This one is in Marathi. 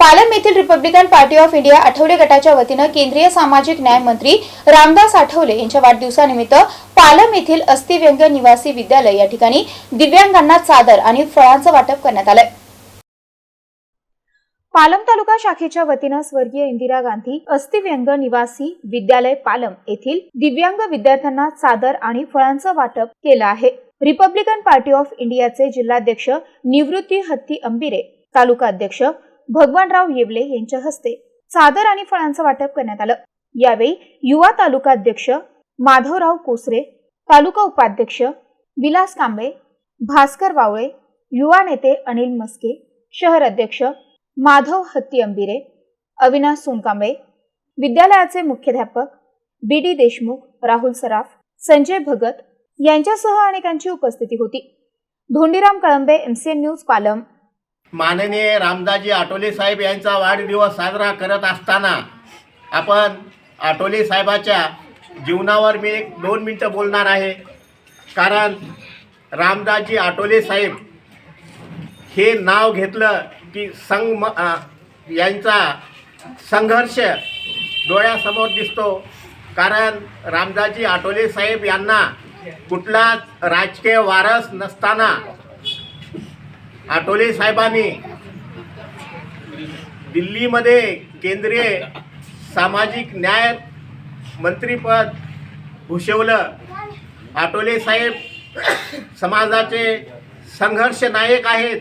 पालम येथील Republican Party of India Athawale गटाच्या वतीनं केंद्रीय सामाजिक न्याय मंत्री रामदास आठवले यांच्या वाढदिवसानिमित्त पालम येथील अस्थिव्यंग निवासी विद्यालय या ठिकाणी दिव्यांगांना चादर आणि फळांचं वाटप करण्यात आलंय. पालम तालुका शाखेच्या वतीनं स्वर्गीय इंदिरा गांधी अस्थिव्यंग निवासी विद्यालय पालम येथील दिव्यांग विद्यार्थ्यांना चादर आणि फळांचं वाटप केलं आहे. रिपब्लिकन पार्टी ऑफ इंडियाचे जिल्हाध्यक्ष निवृत्ती हत्ती अंबिरे तालुका अध्यक्ष भगवानराव येवले यांच्या हस्ते चादर आणि फळांचं वाटप करण्यात आलं. यावेळी युवा तालुका अध्यक्ष माधवराव कोसरे तालुका उपाध्यक्ष विलास कांबळे भास्कर वावळे युवा नेते अनिल मस्के शहर अध्यक्ष माधव हत्ती अंबिरे अविनाश सोनकांबळे विद्यालयाचे मुख्याध्यापक बी डी देशमुख राहुल सराफ संजय भगत यांच्यासह अनेकांची उपस्थिती होती. धोंडीराम कळंबे एमसीएन न्यूज पालम माननीय रामदाजी आटोले साहेब यांचा वाढदिवस साजरा करत असताना आपण आटोले साहेबाच्या जीवनावर मी एक दोन मिनटं बोलणार आहे. कारण रामदासजी आटोले साहेब हे नाव घेतलं की संग म यांचा संघर्ष डोळ्यासमोर दिसतो. कारण रामदासजी आटोले साहेब यांना कुठलाच राजकीय वारस नसताना आटोले साहेबांनी. दिल्लीमध्ये केंद्रीय सामाजिक न्याय मंत्रीपद भूषवलं. आठवले साहेब समाजाचे संघर्ष नायक आहेत.